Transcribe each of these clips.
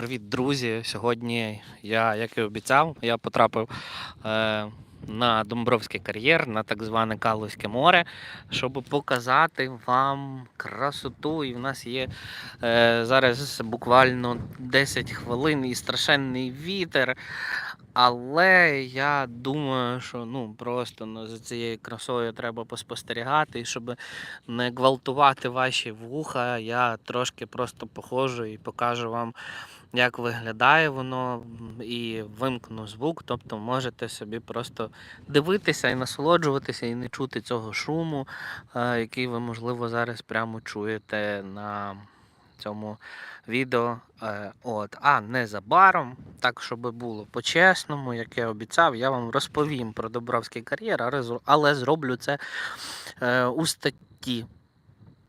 Привіт, друзі! Сьогодні я, як і обіцяв, я потрапив е, на Домбровський кар'єр, на так зване Калузьке море, щоб показати вам красоту. І в нас є е, зараз буквально 10 хвилин і страшенний вітер. Але я думаю, що ну просто ну, за цією красою треба поспостерігати, і щоб не гвалтувати ваші вуха, я трошки просто походжу і покажу вам як виглядає воно, і вимкну звук, тобто можете собі просто дивитися і насолоджуватися, і не чути цього шуму, е, який ви, можливо, зараз прямо чуєте на цьому відео. Е, От. А незабаром, так щоб було по-чесному, як я обіцяв, я вам розповім про Добровський кар'єр, але зроблю це е, у статті.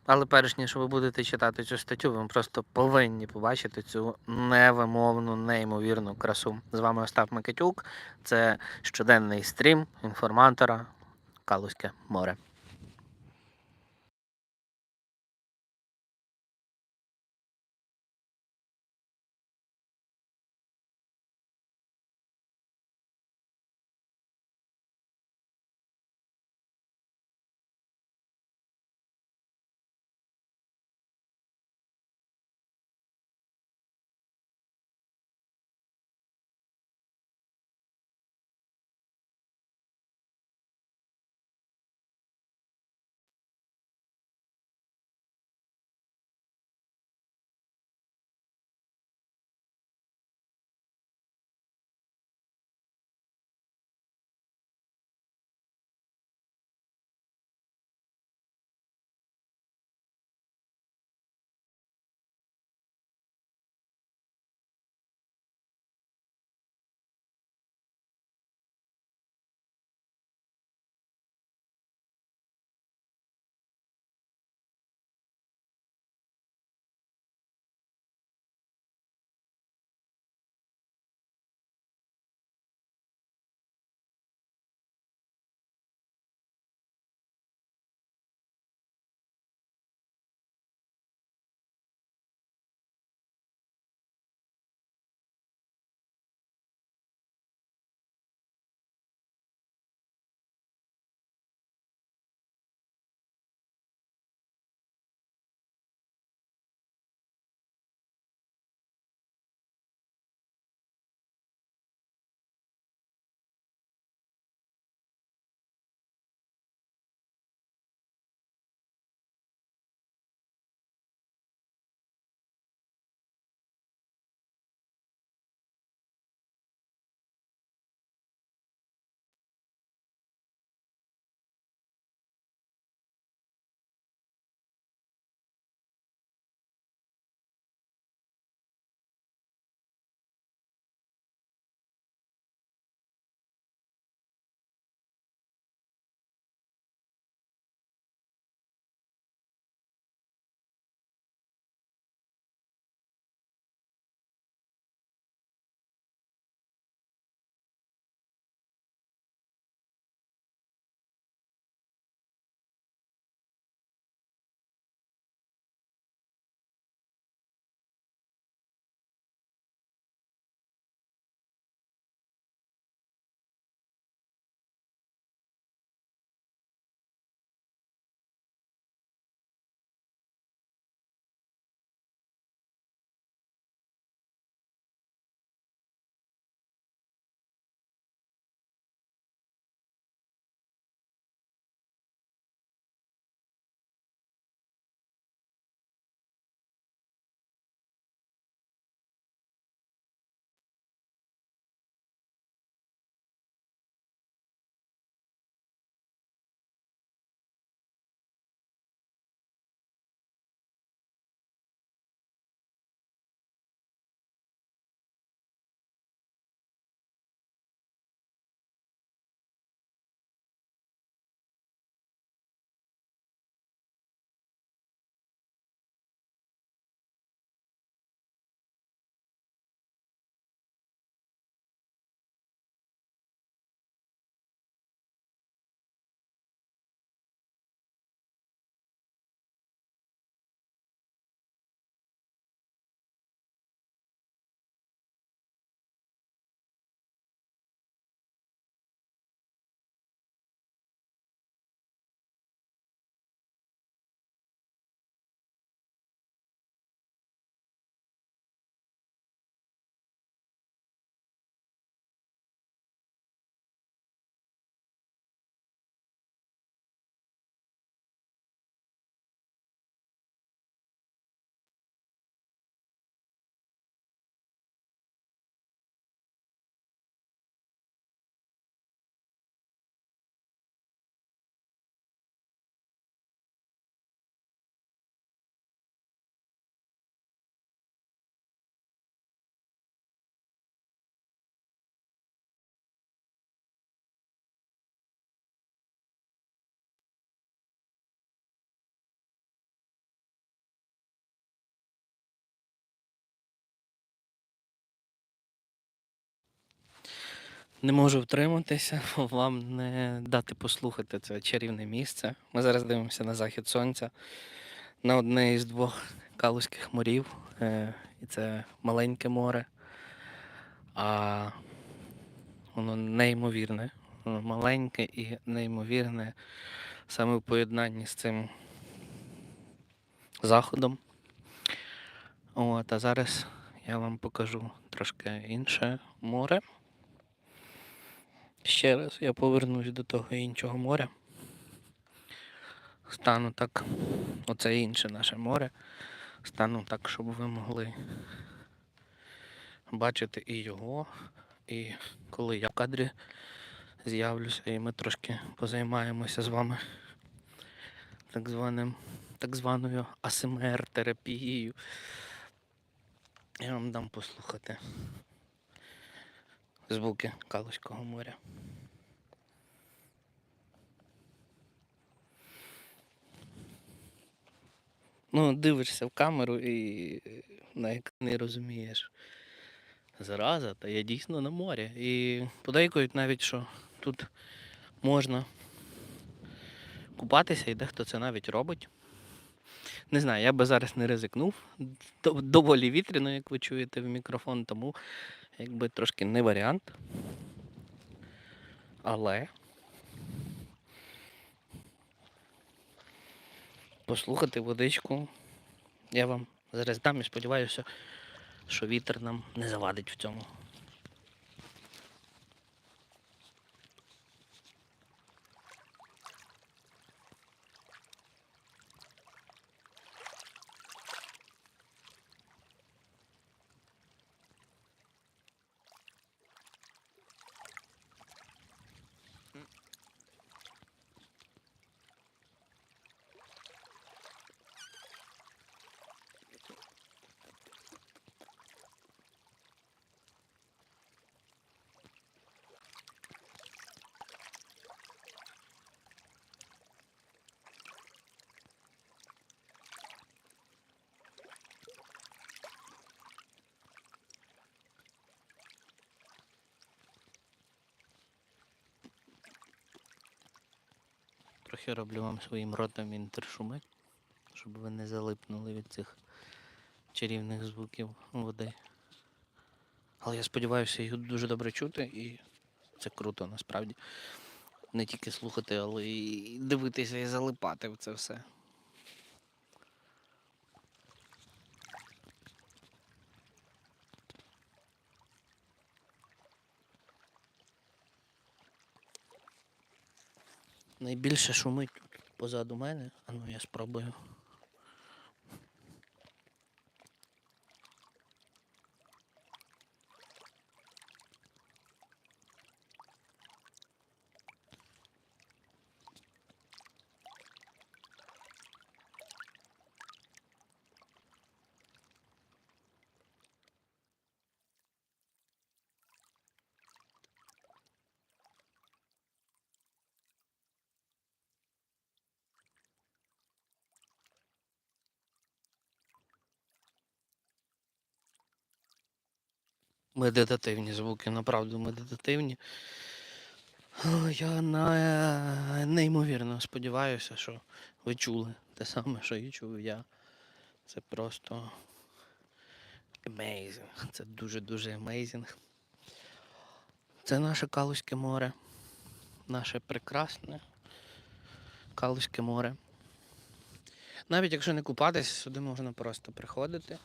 Але перш ніж ви будете читати цю статтю, ви просто повинні побачити цю невимовну, неймовірну красу. З вами Остап Микитюк. Це щоденний стрім інформатора Калузьке море. Не можу втриматися, вам не дати послухати це чарівне місце. Ми зараз дивимося на захід сонця, на одне із двох Калузьких морів. Е, І це маленьке море. А воно неймовірне. Воно маленьке і неймовірне саме в поєднанні з цим заходом. От, а зараз я вам покажу трошки інше море. Ще раз я повернусь до того іншого моря. Стану так, оце інше наше море. Стану так, щоб ви могли бачити і його, і коли я в кадрі з'явлюся, і ми трошки позаймаємося з вами так званим, так званою АСМР-терапією. Я вам дам послухати звуки Калузького моря. Ну, дивишся в камеру і на екрані розумієш. Зараза, та я дійсно на морі. І подейкують навіть, що тут можна купатися, і дехто це навіть робить. Не знаю, я би зараз не ризикнув. Доволі вітряно, як ви чуєте в мікрофон, тому якби трошки не варіант. Але послухати водичку я вам зараз дам і сподіваюся, що вітер нам не завадить в цьому. Трохи роблю вам своїм ротом інтершуми, щоб ви не залипнули від цих чарівних звуків води. Але я сподіваюся, їх дуже добре чути і це круто насправді. Не тільки слухати, але й дивитися і залипати в це все. Найбільше шумить тут позаду мене. А ну я спробую. Медитативні звуки, направду медитативні. Я на... неймовірно сподіваюся, що ви чули те саме, що і чув я. Це просто amazing. Це дуже-дуже amazing. Це наше Калузьке море. Наше прекрасне Калузьке море. Навіть якщо не купатися, сюди можна просто приходити,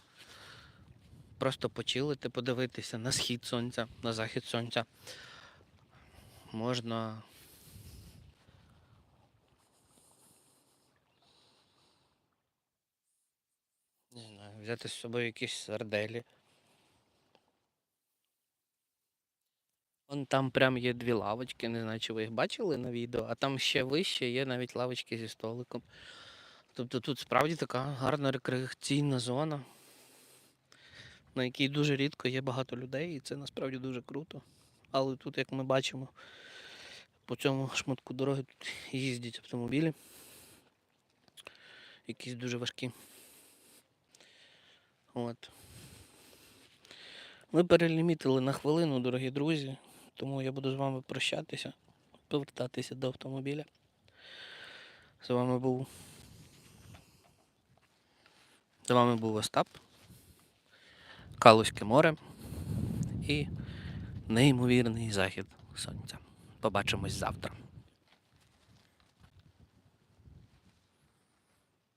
просто почилити, подивитися на схід сонця, на захід сонця. Можна. Не знаю, взяти з собою якісь сарделі. Вон там прям є дві лавочки, не знаю, чи ви їх бачили на відео, а там ще вище є навіть лавочки зі столиком. Тобто тут справді така гарна рекреаційна зона, на якій дуже рідко є багато людей, і це насправді дуже круто. Але тут, як ми бачимо, по цьому шматку дороги тут їздять автомобілі. Якісь дуже важкі. От. Ми перелімітили на хвилину, дорогі друзі. Тому я буду з вами прощатися, повертатися до автомобіля. З вами був. З вами був Остап. Калузьке море і неймовірний захід сонця. Побачимось завтра.